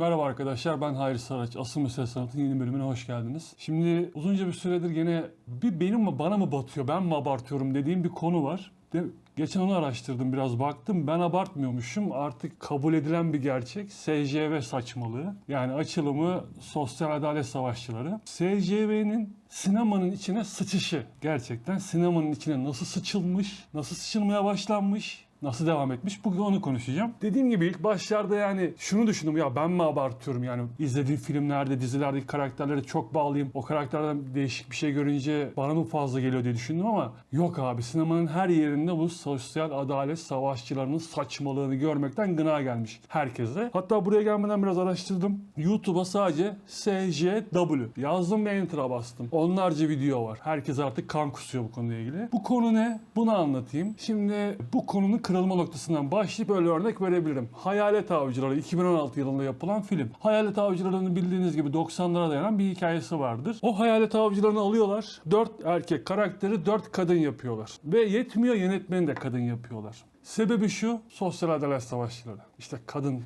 Merhaba arkadaşlar ben Hayri Saraç. Asıl Mesele Sanat'ın yeni bölümüne hoş geldiniz. Şimdi uzunca bir süredir gene bir benim mi bana mı batıyor ben mi abartıyorum dediğim bir konu var. De, geçen onu araştırdım biraz baktım ben abartmıyormuşum artık kabul edilen bir gerçek SCV saçmalığı. Yani açılımı Sosyal Adalet Savaşçıları. SCV'nin sinemanın içine sıçışı gerçekten sinemanın içine nasıl sıçılmış, nasıl sıçılmaya başlanmış, Nasıl devam etmiş? Bugün onu konuşacağım. Dediğim gibi ilk başlarda yani şunu düşündüm ya ben mi abartıyorum yani izlediğim filmlerde, dizilerdeki karakterlere çok bağlıyım. O karakterden değişik bir şey görünce bana mı fazla geliyor diye düşündüm ama yok abi sinemanın her yerinde bu sosyal adalet savaşçılarının saçmalığını görmekten gına gelmiş herkese. Hatta buraya gelmeden biraz araştırdım. YouTube'a sadece SJW yazdım ve enter'a bastım. Onlarca video var. Herkes artık kan kusuyor bu konuyla ilgili. Bu konu ne? Bunu anlatayım. Şimdi bu konunun kırılma noktasından başlayıp öyle örnek verebilirim. Hayalet Avcıları 2016 yılında yapılan film. Hayalet Avcıları'nın bildiğiniz gibi 90'lara dayanan bir hikayesi vardır. O Hayalet Avcılarını alıyorlar. 4 erkek karakteri 4 kadın yapıyorlar. Ve yetmiyor yönetmeni de kadın yapıyorlar. Sebebi şu sosyal adalet savaşçıları. İşte kadın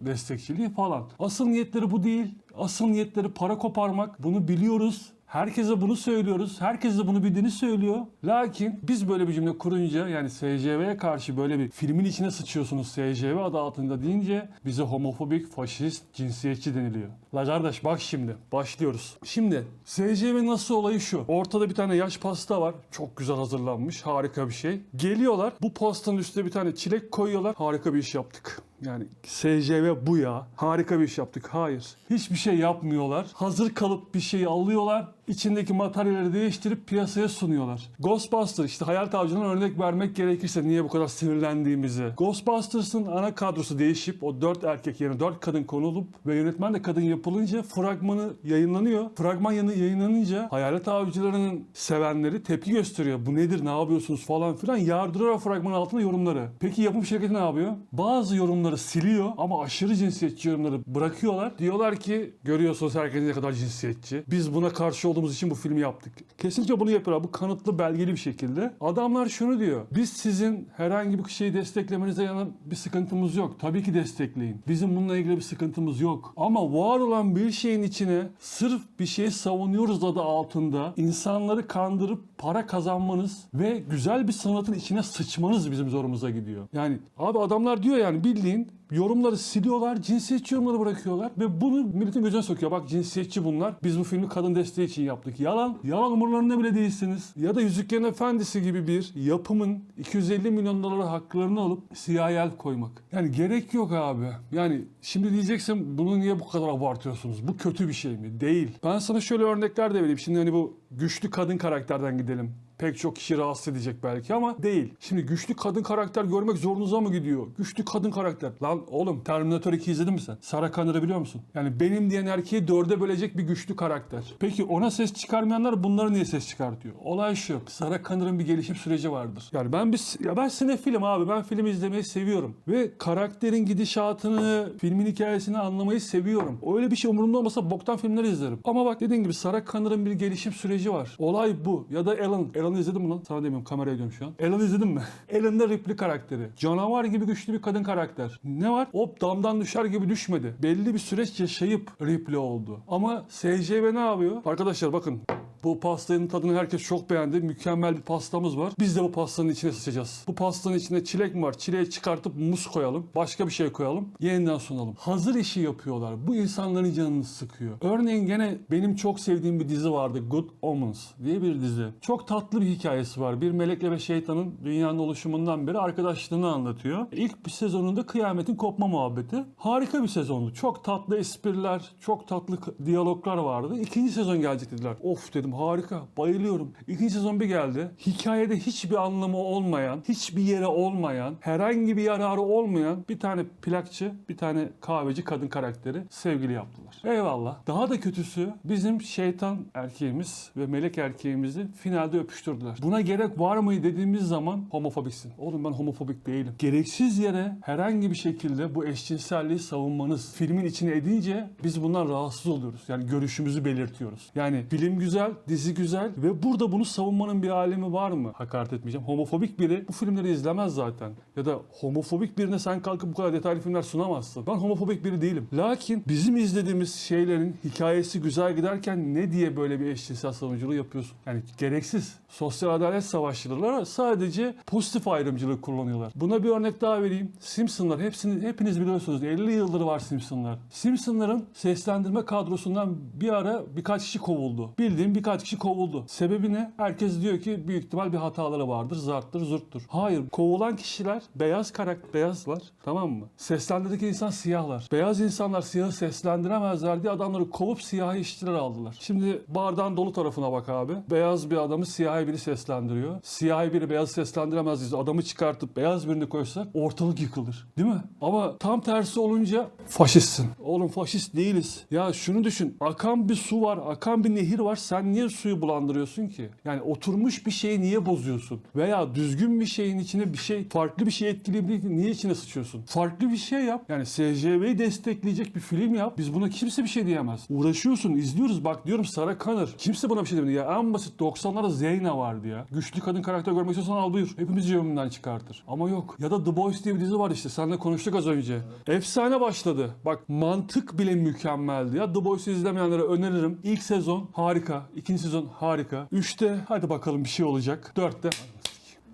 destekçiliği falan. Asıl niyetleri bu değil. Asıl niyetleri para koparmak. Bunu biliyoruz. Herkese bunu söylüyoruz. Herkes de bunu bildiğini söylüyor. Lakin biz böyle bir cümle kurunca yani SCV'ye karşı böyle bir filmin içine sıçıyorsunuz SCV adı altında deyince bize homofobik, faşist, cinsiyetçi deniliyor. La kardeş bak şimdi başlıyoruz. Şimdi SCV nasıl olayı şu. Ortada bir tane yaş pasta var. Çok güzel hazırlanmış. Harika bir şey. Geliyorlar. Bu pastanın üstüne bir tane çilek koyuyorlar. Harika bir iş yaptık. Yani SCV bu ya. Harika bir iş yaptık. Hayır. Hiçbir şey yapmıyorlar. Hazır kalıp bir şeyi alıyorlar. İçindeki materyalleri değiştirip piyasaya sunuyorlar. Ghostbusters işte hayal avcından örnek vermek gerekirse niye bu kadar sinirlendiğimizi. Ghostbusters'ın ana kadrosu değişip o dört erkek yerine dört kadın konulup ve yönetmen de kadın yapılınca fragmanı yayınlanıyor. Fragman yayınlanınca hayalet avcılarının sevenleri tepki gösteriyor. Bu nedir ne yapıyorsunuz falan filan yardırıyor o fragmanın altında yorumları. Peki yapım şirketi ne yapıyor? Bazı yorumları siliyor ama aşırı cinsiyetçi yorumları bırakıyorlar. Diyorlar ki görüyorsunuz herkes ne kadar cinsiyetçi. Biz buna karşı olduğumuz için bu filmi yaptık. Kesinlikle bunu yapıyorlar. Bu kanıtlı belgeli bir şekilde. Adamlar şunu diyor. Biz sizin herhangi bir şeyi desteklemenize yana bir sıkıntımız yok. Tabii ki destekleyin. Bizim bununla ilgili bir sıkıntımız yok. Ama var olan bir şeyin içine sırf bir şey savunuyoruz adı altında insanları kandırıp para kazanmanız ve güzel bir sanatın içine sıçmanız bizim zorumuza gidiyor. Yani abi adamlar diyor yani bildiğin yorumları siliyorlar, cinsiyetçi yorumları bırakıyorlar ve bunu milletin gözüne sokuyor. Bak cinsiyetçi bunlar. Biz bu filmi kadın desteği için yaptık. Yalan. Yalan umurlarında bile değilsiniz. Ya da Yüzüklerin Efendisi gibi bir yapımın 250 milyon dolar haklarını alıp el koymak. Yani gerek yok abi. Yani şimdi diyeceksin bunu niye bu kadar abartıyorsunuz? Bu kötü bir şey mi? Değil. Ben sana şöyle örnekler de vereyim. Şimdi hani bu güçlü kadın karakterden gidelim pek çok kişi rahatsız edecek belki ama değil. Şimdi güçlü kadın karakter görmek zorunuza mı gidiyor? Güçlü kadın karakter. Lan oğlum Terminator 2 izledin mi sen? Sarah Connor'ı biliyor musun? Yani benim diyen erkeği dörde bölecek bir güçlü karakter. Peki ona ses çıkarmayanlar bunlara niye ses çıkartıyor? Olay şu. Sarah Connor'ın bir gelişim süreci vardır. Yani ben bir ya ben sinefilim abi. Ben film izlemeyi seviyorum. Ve karakterin gidişatını, filmin hikayesini anlamayı seviyorum. Öyle bir şey umurumda olmasa boktan filmler izlerim. Ama bak dediğin gibi Sarah Connor'ın bir gelişim süreci var. Olay bu. Ya da Alan. Alan'ı izledin mi lan? Sana demiyorum kameraya diyorum şu an. Alan'ı izledin mi? Alan'da Ripley karakteri. Canavar gibi güçlü bir kadın karakter. Ne var? Hop damdan düşer gibi düşmedi. Belli bir süreç yaşayıp Ripley oldu. Ama SCV ne yapıyor? Arkadaşlar bakın bu pastanın tadını herkes çok beğendi. Mükemmel bir pastamız var. Biz de bu pastanın içine sıçacağız. Bu pastanın içinde çilek mi var? Çileği çıkartıp muz koyalım. Başka bir şey koyalım. Yeniden sunalım. Hazır işi yapıyorlar. Bu insanların canını sıkıyor. Örneğin gene benim çok sevdiğim bir dizi vardı. Good Omens diye bir dizi. Çok tatlı bir hikayesi var. Bir melekle ve şeytanın dünyanın oluşumundan beri arkadaşlığını anlatıyor. İlk bir sezonunda kıyametin kopma muhabbeti. Harika bir sezondu. Çok tatlı espriler, çok tatlı diyaloglar vardı. İkinci sezon gelecek dediler. Of dedim harika, bayılıyorum. İkinci sezon bir geldi. Hikayede hiçbir anlamı olmayan, hiçbir yere olmayan, herhangi bir yararı olmayan bir tane plakçı, bir tane kahveci kadın karakteri sevgili yaptılar. Eyvallah. Daha da kötüsü bizim şeytan erkeğimiz ve melek erkeğimizi finalde öpüştürdüler. Buna gerek var mı dediğimiz zaman homofobiksin. Oğlum ben homofobik değilim. Gereksiz yere herhangi bir şekilde bu eşcinselliği savunmanız filmin içine edince biz bundan rahatsız oluyoruz. Yani görüşümüzü belirtiyoruz. Yani film güzel dizi güzel ve burada bunu savunmanın bir alemi var mı? Hakaret etmeyeceğim. Homofobik biri bu filmleri izlemez zaten. Ya da homofobik birine sen kalkıp bu kadar detaylı filmler sunamazsın. Ben homofobik biri değilim. Lakin bizim izlediğimiz şeylerin hikayesi güzel giderken ne diye böyle bir eşcinsel savunuculuğu yapıyorsun? Yani gereksiz. Sosyal adalet savaşçıları sadece pozitif ayrımcılık kullanıyorlar. Buna bir örnek daha vereyim. Simpsonlar hepsini hepiniz biliyorsunuz. 50 yıldır var Simpsonlar. Simpsonların seslendirme kadrosundan bir ara birkaç kişi kovuldu. Bildiğim birkaç kişi kovuldu. Sebebi ne? Herkes diyor ki büyük ihtimal bir hataları vardır, zarttır, zurttur. Hayır, kovulan kişiler beyaz karakter, beyazlar tamam mı? Seslendirdeki insan siyahlar. Beyaz insanlar siyahı seslendiremezler diye adamları kovup siyahi işçiler aldılar. Şimdi bardağın dolu tarafına bak abi. Beyaz bir adamı siyahi biri seslendiriyor. Siyahi biri beyaz seslendiremez diye adamı çıkartıp beyaz birini koysak ortalık yıkılır. Değil mi? Ama tam tersi olunca faşistsin. Oğlum faşist değiliz. Ya şunu düşün. Akan bir su var, akan bir nehir var. Sen niye suyu bulandırıyorsun ki? Yani oturmuş bir şeyi niye bozuyorsun? Veya düzgün bir şeyin içine bir şey, farklı bir şey etkileyebilir niye içine sıçıyorsun? Farklı bir şey yap. Yani SCV'yi destekleyecek bir film yap. Biz buna kimse bir şey diyemez. Uğraşıyorsun, izliyoruz. Bak diyorum Sarah Connor. Kimse buna bir şey demedi. Ya en basit 90'larda Zeyna vardı ya. Güçlü kadın karakter görmek istiyorsan al buyur. Hepimiz cebimden çıkartır. Ama yok. Ya da The Boys diye bir dizi var işte. Seninle konuştuk az önce. Efsane başladı. Bak mantık bile mükemmeldi ya. The Boys'u izlemeyenlere öneririm. İlk sezon harika. İkinci sezon harika. Üçte hadi bakalım bir şey olacak. Dörtte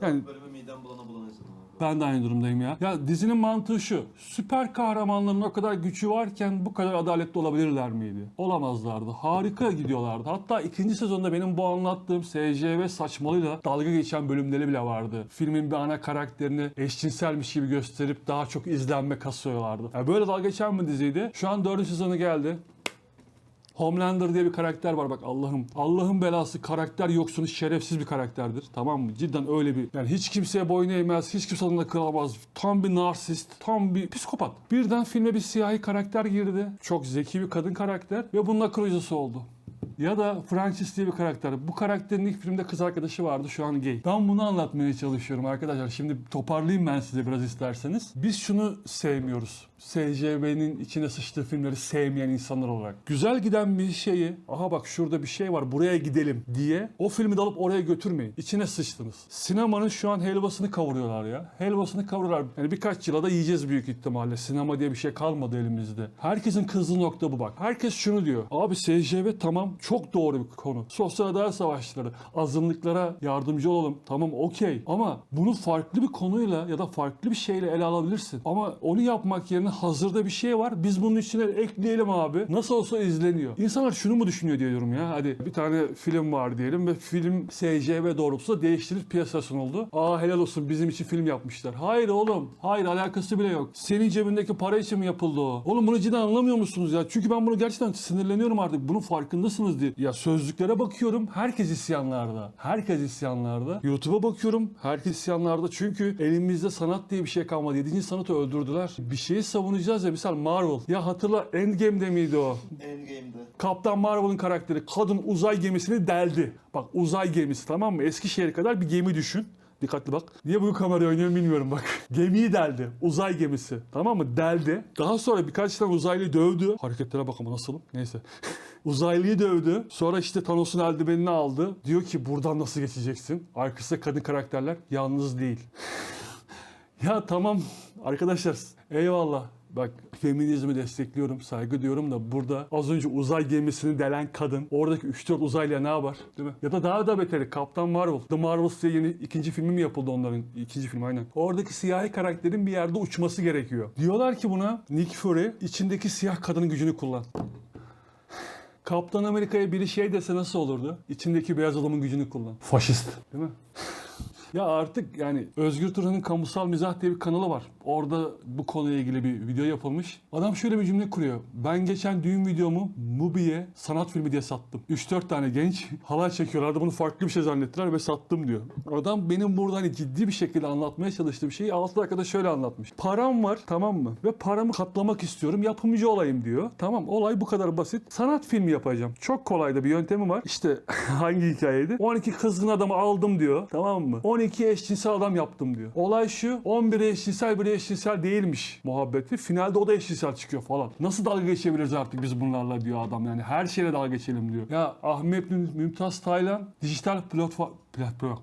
yani Bölümü midem bulana bulana izledim abi. ben de aynı durumdayım ya. Ya dizinin mantığı şu. Süper kahramanların o kadar gücü varken bu kadar adaletli olabilirler miydi? Olamazlardı. Harika gidiyorlardı. Hatta ikinci sezonda benim bu anlattığım SCV saçmalıyla dalga geçen bölümleri bile vardı. Filmin bir ana karakterini eşcinselmiş gibi gösterip daha çok izlenme kasıyorlardı. Ya böyle dalga geçen bir diziydi. Şu an dördüncü sezonu geldi. Homelander diye bir karakter var bak Allah'ım. Allah'ın belası karakter yoksunu şerefsiz bir karakterdir. Tamam mı? Cidden öyle bir. Yani hiç kimseye boyun eğmez, hiç kimse onunla kılamaz. Tam bir narsist, tam bir psikopat. Birden filme bir siyahi karakter girdi. Çok zeki bir kadın karakter ve bunun akıl oldu. Ya da Francis diye bir karakter. Bu karakterin ilk filmde kız arkadaşı vardı şu an gay. Ben bunu anlatmaya çalışıyorum arkadaşlar. Şimdi toparlayayım ben size biraz isterseniz. Biz şunu sevmiyoruz. SCB'nin içine sıçtığı filmleri sevmeyen insanlar olarak. Güzel giden bir şeyi, aha bak şurada bir şey var buraya gidelim diye o filmi de alıp oraya götürmeyin. İçine sıçtınız. Sinemanın şu an helvasını kavuruyorlar ya. Helvasını kavuruyorlar. Yani birkaç yıla da yiyeceğiz büyük ihtimalle. Sinema diye bir şey kalmadı elimizde. Herkesin kızdığı nokta bu bak. Herkes şunu diyor. Abi SCB tamam çok doğru bir konu. Sosyal adalet savaşçıları. Azınlıklara yardımcı olalım. Tamam okey. Ama bunu farklı bir konuyla ya da farklı bir şeyle ele alabilirsin. Ama onu yapmak yerine hazırda bir şey var. Biz bunun içine ekleyelim abi. Nasıl olsa izleniyor. İnsanlar şunu mu düşünüyor diyorum ya. Hadi bir tane film var diyelim ve film SCV doğrultusunda değiştirilip piyasaya sunuldu. Aa helal olsun bizim için film yapmışlar. Hayır oğlum. Hayır alakası bile yok. Senin cebindeki para için mi yapıldı o? Oğlum bunu cidden anlamıyor musunuz ya? Çünkü ben bunu gerçekten sinirleniyorum artık. Bunun farkındasınız diye. Ya sözlüklere bakıyorum. Herkes isyanlarda. Herkes isyanlarda. YouTube'a bakıyorum. Herkes isyanlarda. Çünkü elimizde sanat diye bir şey kalmadı. Yedinci sanatı öldürdüler. Bir şeyi savunacağız ya. Misal Marvel. Ya hatırla Endgame'de miydi o? Endgame'de. Kaptan Marvel'ın karakteri kadın uzay gemisini deldi. Bak uzay gemisi tamam mı? Eskişehir kadar bir gemi düşün. Dikkatli bak. Niye bu kamerayı oynuyorum bilmiyorum bak. Gemiyi deldi. Uzay gemisi. Tamam mı? Deldi. Daha sonra birkaç tane uzaylıyı dövdü. Hareketlere bak ama nasılım? Neyse. Uzaylıyı dövdü. Sonra işte Thanos'un eldivenini aldı. Diyor ki buradan nasıl geçeceksin? Arkasında kadın karakterler yalnız değil. Ya tamam arkadaşlar eyvallah. Bak feminizmi destekliyorum, saygı diyorum da burada az önce uzay gemisini delen kadın oradaki 3-4 uzaylıya ne yapar? Değil mi? Ya da daha da beteri Kaptan Marvel. The Marvels diye yeni ikinci filmi mi yapıldı onların? İkinci film aynen. Oradaki siyahi karakterin bir yerde uçması gerekiyor. Diyorlar ki buna Nick Fury içindeki siyah kadının gücünü kullan. Kaptan Amerika'ya biri şey dese nasıl olurdu? İçindeki beyaz adamın gücünü kullan. Faşist. Değil mi? Ya artık yani Özgür Turan'ın Kamusal Mizah diye bir kanalı var. Orada bu konuyla ilgili bir video yapılmış. Adam şöyle bir cümle kuruyor. Ben geçen düğün videomu Mubi'ye sanat filmi diye sattım. 3-4 tane genç halay çekiyorlardı. Bunu farklı bir şey zannettiler ve sattım diyor. Adam benim burada hani ciddi bir şekilde anlatmaya çalıştığı bir şeyi 6 dakikada şöyle anlatmış. Param var tamam mı? Ve paramı katlamak istiyorum. Yapımcı olayım diyor. Tamam olay bu kadar basit. Sanat filmi yapacağım. Çok kolay da bir yöntemi var. İşte hangi hikayeydi? 12 kızgın adamı aldım diyor. Tamam mı? 12 eşcinsel adam yaptım diyor. Olay şu 11 eşcinsel bir eşcinsel değilmiş muhabbeti. Finalde o da eşcinsel çıkıyor falan. Nasıl dalga geçebiliriz artık biz bunlarla diyor adam yani. Her şeyle dalga geçelim diyor. Ya Ahmet Müm- Mümtaz Taylan dijital platform... Platform...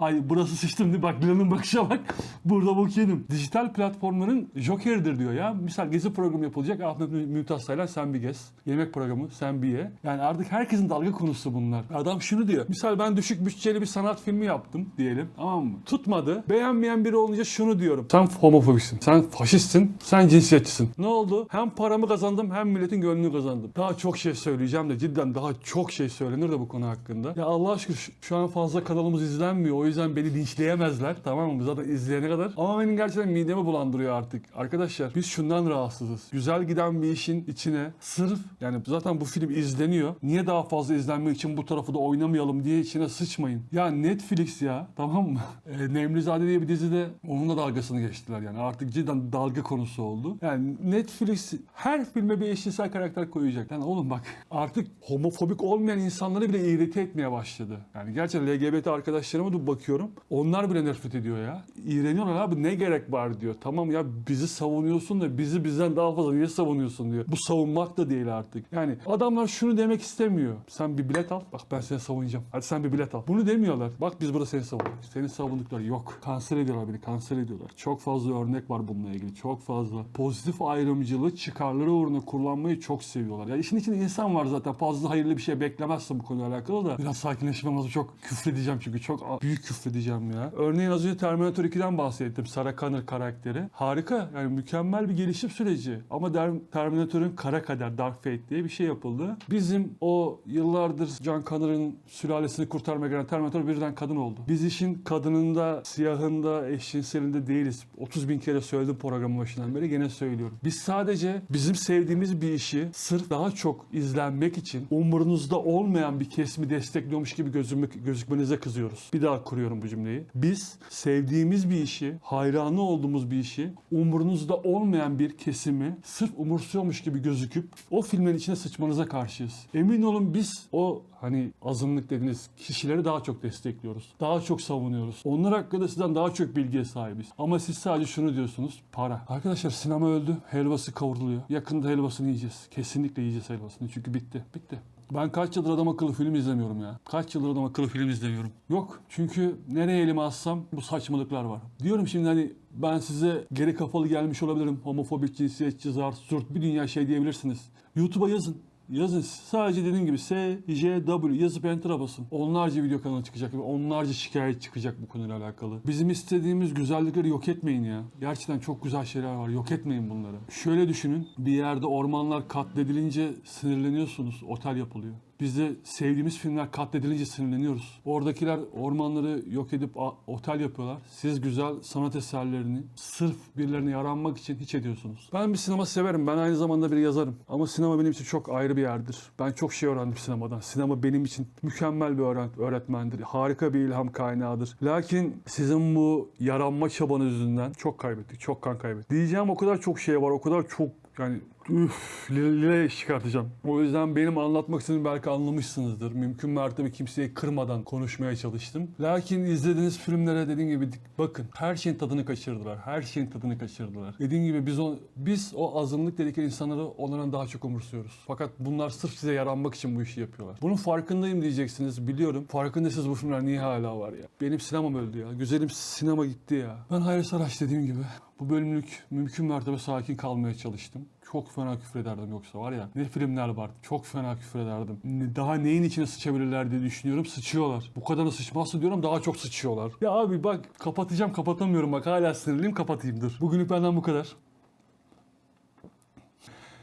Ay burası sıçtım diye bak bakışa bak. Burada bok. Dijital platformların joker'idir diyor ya. Misal gezi programı yapılacak. Ahmet Mü- Mümtaz Taylan sen bir gez. Yemek programı sen bir ye. Yani artık herkesin dalga konusu bunlar. Adam şunu diyor. Misal ben düşük bütçeli bir sanat filmi yaptım diyelim. Tamam mı? Tutmadı. Beğenmeyen biri olunca şunu diyorum. Sen homofobiksin. Sen faşistsin. Sen cinsiyetçisin. Ne oldu? Hem paramı kazandım hem milletin gönlünü kazandım. Daha çok şey söyleyeceğim de cidden daha çok şey söylenir de bu konu hakkında. Ya Allah aşkına şu an fazla kanalımız izlenmiyor. O yüzden beni linçleyemezler. Tamam mı? Zaten izleyene kadar. Ama benim gerçekten midemi bulandırıyor artık. Arkadaşlar biz şundan rahatsızız. Güzel giden bir işin içine sırf yani zaten bu film izleniyor. Niye daha fazla izlenmek için bu tarafı da oynamayalım diye içine sıçmayın. Ya Netflix ya tamam mı? E, Nemlizade diye bir dizide onun da dalgasını geçtiler yani. Artık cidden dalga konusu oldu. Yani Netflix her filme bir eşcinsel karakter koyacak. Yani oğlum bak artık homofobik olmayan insanları bile irite etmeye başladı. Yani gerçekten LGBT arkadaşlarıma da bakıyorum. Onlar bile nefret ediyor ya. İğreniyorlar abi ne gerek var diyor. Tamam ya bizi savunuyorsun da bizi bizden daha fazla niye savunuyorsun diyor. Bu savunmak da değil artık. Yani adamlar şunu demek istemiyor. Sen bir bilet al. Bak ben seni savunacağım. Hadi sen bir bilet al. Bunu demiyorlar. Bak biz burada seni savunuyoruz. Seni savundukları yok. Kanser ediyorlar beni. Kanser ediyorlar. Çok fazla örnek var bununla ilgili. Çok fazla. Pozitif ayrımcılığı çıkarları uğruna kullanmayı çok seviyorlar. Ya işin içinde insan var zaten. Fazla hayırlı bir şey beklemezsin bu konuyla alakalı da. Biraz sakinleşmem lazım. Çok küfredeceğim çünkü. Çok büyük küfredeceğim ya. Örneğin az önce Terminator 2'den bahsettim. Sarah Connor karakteri. Harika. Yani mükemmel bir gelişim süreci. Ama Terminator'ın kara kader, Dark Fate diye bir şey yapıldı. Bizim o yıllardır John Connor'ın sülalesini kurtarmaya gelen Terminator birden kadın oldu. Biz işin kadınında, siyahında, eşcinselinde değiliz. 30 bin kere söyledim programın başından beri gene söylüyorum. Biz sadece bizim sevdiğimiz bir işi sırf daha çok izlenmek için umurunuzda olmayan bir kesimi destekliyormuş gibi gözükmek, gözükmenize kızıyoruz. Bir daha kuruyorum bu cümleyi. Biz sevdiğimiz bir işi, hayranı olduğumuz bir işi umurunuzda olmayan bir kesimi sırf umursuyormuş gibi gözüküp o filmin içine sıçmanıza karşıyız. Emin olun biz o hani azınlık dediğiniz kişileri daha çok destekliyoruz. Daha çok savunuyoruz. Onlar hakkında sizden daha çok bilgiye sahibiz. Ama siz sadece şunu diyorsunuz. Para. Arkadaşlar sinema öldü. Helvası kavruluyor. Yakında helvasını yiyeceğiz. Kesinlikle yiyeceğiz helvasını. Çünkü bitti. Bitti. Ben kaç yıldır adam akıllı film izlemiyorum ya. Kaç yıldır adam akıllı film izlemiyorum. Yok. Çünkü nereye elimi assam bu saçmalıklar var. Diyorum şimdi hani ben size geri kafalı gelmiş olabilirim. Homofobik, cinsiyetçi, zar, surt bir dünya şey diyebilirsiniz. YouTube'a yazın. Yazın sadece dediğim gibi S, J, W yazıp enter'a basın. Onlarca video kanalı çıkacak ve onlarca şikayet çıkacak bu konuyla alakalı. Bizim istediğimiz güzellikleri yok etmeyin ya. Gerçekten çok güzel şeyler var. Yok etmeyin bunları. Şöyle düşünün. Bir yerde ormanlar katledilince sinirleniyorsunuz. Otel yapılıyor. Biz de sevdiğimiz filmler katledilince sinirleniyoruz. Oradakiler ormanları yok edip otel yapıyorlar. Siz güzel sanat eserlerini sırf birilerine yaranmak için hiç ediyorsunuz. Ben bir sinema severim. Ben aynı zamanda bir yazarım. Ama sinema benim için çok ayrı bir yerdir. Ben çok şey öğrendim sinemadan. Sinema benim için mükemmel bir öğretmendir. Harika bir ilham kaynağıdır. Lakin sizin bu yaranma çabanız yüzünden çok kaybettik. Çok kan kaybettik. Diyeceğim o kadar çok şey var. O kadar çok yani üf lile, çıkartacağım. O yüzden benim anlatmak istediğimi belki anlamışsınızdır. Mümkün mertebe kimseyi kırmadan konuşmaya çalıştım. Lakin izlediğiniz filmlere dediğim gibi bakın her şeyin tadını kaçırdılar. Her şeyin tadını kaçırdılar. Dediğim gibi biz o, biz o azınlık dedikleri insanları onlardan daha çok umursuyoruz. Fakat bunlar sırf size yaranmak için bu işi yapıyorlar. Bunun farkındayım diyeceksiniz biliyorum. Farkındasınız bu filmler niye hala var ya. Benim sinemam öldü ya. Güzelim sinema gitti ya. Ben Hayır Saraç dediğim gibi bu bölümlük mümkün mertebe sakin kalmaya çalıştım. Çok fena küfür ederdim yoksa var ya. Ne filmler var. Çok fena küfür ederdim. Daha neyin içine sıçabilirler diye düşünüyorum. Sıçıyorlar. Bu kadarını sıçmazsa diyorum daha çok sıçıyorlar. Ya abi bak kapatacağım kapatamıyorum bak hala sinirliyim kapatayım dur. Bugünlük benden bu kadar.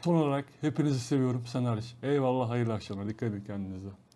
Son olarak hepinizi seviyorum sen hariç. Eyvallah hayırlı akşamlar. Dikkat edin kendinize.